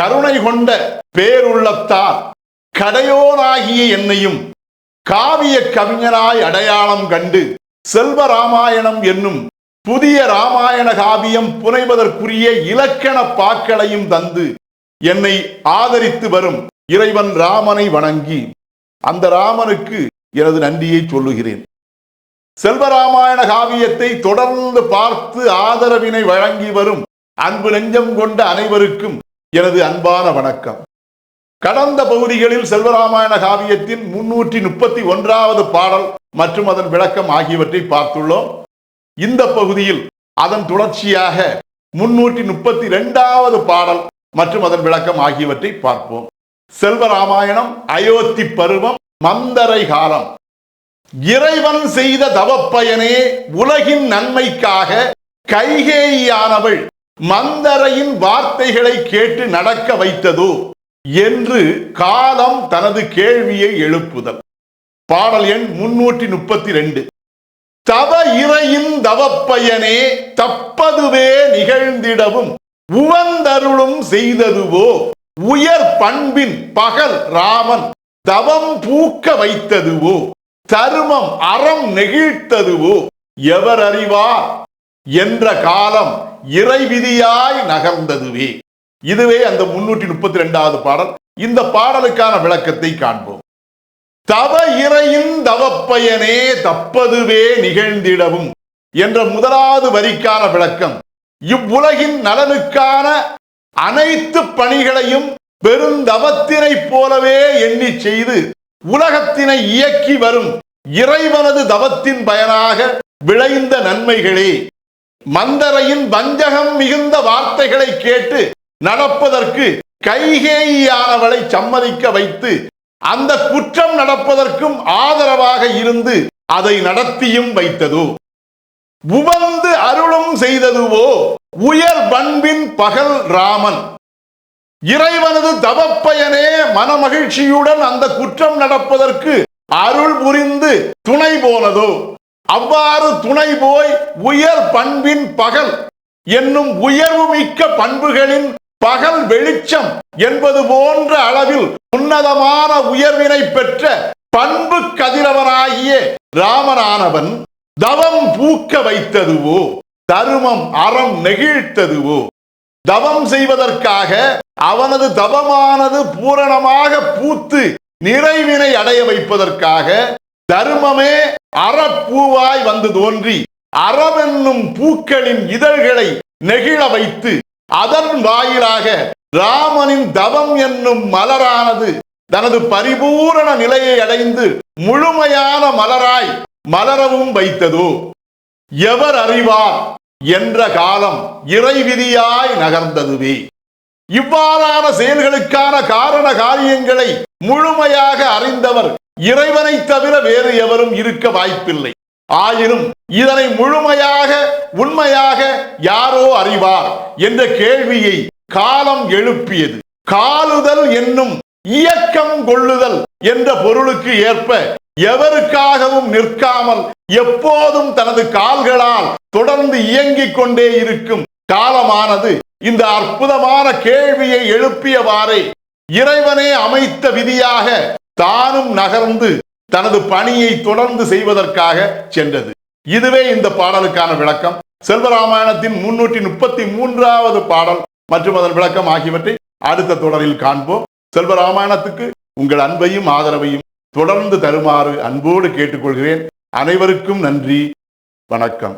கருணை கொண்ட பேருள்ளத்தார் கடையோனாகிய என்னையும் காவிய கவிஞனாய் அடையாளம் கண்டு செல்வ ராமாயணம் என்னும் புதிய ராமாயண காவியம் புனைவதற்குரிய இலக்கண பாக்களையும் தந்து என்னை ஆதரித்து வரும் இறைவன் ராமனை வணங்கி அந்த ராமனுக்கு எனது நன்றியை சொல்லுகிறேன். செல்வராமாயண காவியத்தை தொடர்ந்து பார்த்து ஆதரவினை வழங்கி வரும் அன்பு நெஞ்சம் கொண்ட அனைவருக்கும் எனது அன்பான வணக்கம். கடந்த பகுதிகளில் செல்வராமாயண காவியத்தின் முன்னூற்றி முப்பத்தி ஒன்றாவது பாடல் மற்றும் அதன் விளக்கம் ஆகியவற்றை பார்த்துள்ளோம். இந்த பகுதியில் அதன் தொடர்ச்சியாக முன்னூற்றி முப்பத்தி இரண்டாவது பாடல் மற்றும் அதன் விளக்கம் ஆகியவற்றை பார்ப்போம். செல்வராமாயணம் அயோத்தி பருவம் மந்தரை காலம். இறைவன் செய்த தவப்பயனே உலகின் நன்மைக்காக கைகேயானவள் மந்தரையின் வார்த்தைகளை கேட்டு நடக்க வைத்ததோ என்று காலம் தனது கேள்வியை எழுப்புதல். பாடல் எண் முன்னூற்றி முப்பத்தி ரெண்டு தவ இறையின் தவப்பயனே தப்பதுவே நிகழ்ந்திடவும் உவந்தருளும் செய்ததுவோ உயர் பண்பின் பகல் ராமன் தவம் பூக்க வைத்ததுவோ தருமம் அறம் நெகிழ்த்ததுவோ எவர் அறிவார்? என்ற காலம் இறை விதியாய் நகர்ந்ததுவே. இதுவே அந்த முன்னூற்றி முப்பத்தி ரெண்டாவது பாடல். இந்த பாடலுக்கான விளக்கத்தை காண்போம். தவ இறையின் தவப்பயனே தப்பதுவே நிகழ்ந்திடவும் என்ற முதலாவது வரிக்கான விளக்கம். இவ்வுலகின் நலனுக்கான அனைத்து பணிகளையும் பெருந்தவத்தினை போலவே எண்ணி செய்து உலகத்தினை இயக்கி வரும் இறைவனது தவத்தின் பயனாக விளைந்த நன்மைகளே. மந்தரையின் வஞ்சகம் மிகுந்த வார்த்தைகளை கேட்டு நடப்பதற்கு கைகேயானவளை சம்மதிக்க வைத்து அந்த குற்றம் நடப்பதற்கும் ஆதரவாக இருந்து அதை நடத்தியும் வைத்ததோ? உவந்து அருளும் செய்ததுவோ? உயர் பண்பின் பகல் ராமன். இறைவனது தவப்பயனே மனமகிழ்ச்சியுடன் அந்த குற்றம் நடப்பதற்கு அருள் புரிந்து துணை போனதோ? அவ்வாறு துணை போய் உயர் பண்பின் பகல் என்னும் உயர்வு மிக்க பண்புகளின் பகல் வெளிச்சம் என்பது போன்ற அளவில் உன்னதமான உயர்வினை பெற்ற பண்பு கதிரவனாகிய ராமனானவன் தவம் பூக்க வைத்ததுவோ தருமம் அறம் நெகிழ்த்ததுவோ தவம் செய்வதற்காக அவனது தவமானது பூரணமாக பூத்து நிறைவினை அடைய வைப்பதற்காக தர்மமே அறப்பூவாய் வந்து தோன்றி அறவென்னும் பூக்களின் இதழ்களை நெகிழ வைத்து அதன் வாயிலாக ராமனின் தவம் என்னும் மலரானது தனது பரிபூரண நிலையை அடைந்து முழுமையான மலராய் மலரவும் வைத்ததோ? எவர் அறிவார் என்ற காலம் இறைவிதியாய் நகர்ந்ததுவே. இவ்வாறான செயல்களுக்கான காரண காரியங்களை முழுமையாக அறிந்தவர் இறைவனை தவிர வேறு எவரும் இருக்க வாய்ப்பில்லை. ஆயினும் இதனை முழுமையாக உண்மையாக யாரோ அறிவார் என்ற கேள்வியை காலம் எழுப்பியது. காலுதல் என்னும் இயக்கம் கொள்ளுதல் என்ற பொருளுக்கு ஏற்ப எவருக்காகவும் நிற்காமல் எப்போதும் தனது கால்களால் தொடர்ந்து இயங்கிக் கொண்டே இருக்கும் காலமானது இந்த அற்புதமான கேள்வியை எழுப்பியவாறே இறைவனே அமைத்த விதியாக தானும் நகர்ந்து தனது பணியை தொடர்ந்து செய்வதற்காக சென்றது. இதுவே இந்த பாடலுக்கான விளக்கம். செல்வராமாயணத்தின் முன்னூற்றி முப்பத்தி மூன்றாவது பாடல் மற்றும் அதன் விளக்கம் ஆகியவற்றை அடுத்த தொடரில் காண்போம். செல்வராமாயணத்துக்கு உங்கள் அன்பையும் ஆதரவையும் தொடர்ந்து தருமாறு அன்போடு கேட்டுக்கொள்கிறேன். அனைவருக்கும் நன்றி. வணக்கம்.